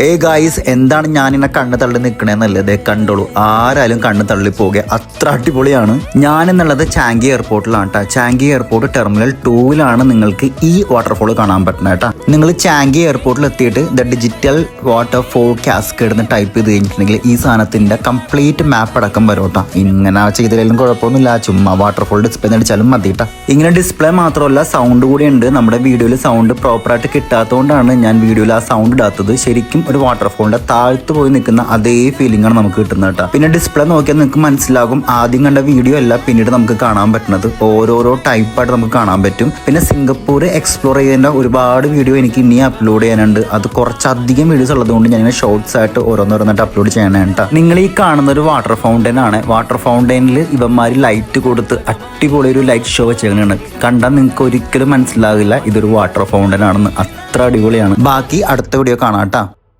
ഏ ഗായ്സ് എന്താണ് ഞാൻ ഇങ്ങനെ കണ്ണ് തള്ളി നിൽക്കണേന്നല്ലേ കണ്ടോളൂ. ആരായാലും കണ്ണ് തള്ളി പോവുക. അത്ര അടിപൊളിയാണ്. ഞാൻ എന്നുള്ളത് ചാങ്കി എയർപോർട്ടിലാണ് കേട്ടോ ചാങ്കി എയർപോർട്ട് ടെർമിനൽ ടൂവിലാണ് നിങ്ങൾക്ക് ഈ വാട്ടർഫോൾ കാണാൻ പറ്റുന്നത് കേട്ടോ നിങ്ങൾ ചാങ്കി എയർപോർട്ടിൽ എത്തിയിട്ട് ദ ഡിജിറ്റൽ വാട്ടർഫോൾ കാസ്കേഡ് എന്ന് ടൈപ്പ് ചെയ്ത് കഴിഞ്ഞിട്ടുണ്ടെങ്കിൽ ഈ സാധനത്തിന്റെ കംപ്ലീറ്റ് മാപ്പ് അടക്കം വരും കേട്ടോ ഇങ്ങനെ ചെയ്തില്ലെങ്കിലും കുഴപ്പമൊന്നുമില്ല. ചുമ്മാ വാട്ടർഫോൾ ഡിസ്പ്ലേ അടിച്ചാലും മതി കേട്ടോ ഇങ്ങനെ ഡിസ്പ്ലേ മാത്രമല്ല സൗണ്ട് കൂടി ഉണ്ട്. നമ്മുടെ വീഡിയോയിൽ സൗണ്ട് പ്രോപ്പറായിട്ട് കിട്ടാത്തതുകൊണ്ടാണ് ഞാൻ വീഡിയോയിൽ ആ സൗണ്ട് ഇടാത്തത്. ശരിക്കും ഒരു വാട്ടർഫോളിന്റെ താഴ്ത്ത് പോയി നിൽക്കുന്ന അതേ ഫീലിംഗ് ആണ് നമുക്ക് കിട്ടുന്നത് കേട്ടോ. പിന്നെ ഡിസ്പ്ലേ നോക്കിയാൽ നിങ്ങൾക്ക് മനസ്സിലാകും ആദ്യം കണ്ട വീഡിയോ അല്ല പിന്നീട് നമുക്ക് കാണാൻ പറ്റുന്നത്. ഓരോരോ ടൈപ്പായിട്ട് നമുക്ക് കാണാൻ പറ്റും. പിന്നെ സിംഗപ്പൂർ എക്സ്പ്ലോർ ചെയ്യുന്ന ഒരുപാട് വീഡിയോ എനിക്ക് ഇനി അപ്ലോഡ് ചെയ്യാനുണ്ട്. അത് കുറച്ചധികം വീഡിയോസ് ഉള്ളതുകൊണ്ട് ഞാൻ ഷോർട്സ് ആയിട്ട് ഓരോന്നോരോന്നായിട്ട് അപ്ലോഡ് ചെയ്യാനാണ് കേട്ടോ. നിങ്ങൾ ഈ കാണുന്ന ഒരു വാട്ടർ ഫൗണ്ടൈൻ ആണ്. വാട്ടർ ഫൗണ്ടൈനിൽ ഇവന്മാര് ലൈറ്റ് കൊടുത്ത് അടിപൊളി ഒരു ലൈറ്റ് ഷോ വെച്ചേക്കണാണ്. കണ്ടാൽ നിങ്ങൾക്ക് ഒരിക്കലും മനസ്സിലാകില്ല ഇതൊരു വാട്ടർ ഫൗണ്ടൈൻ ആണെന്ന്. അത്ര അടിപൊളിയാണ്. ബാക്കി അടുത്ത വീഡിയോ കാണാം കേട്ടോ.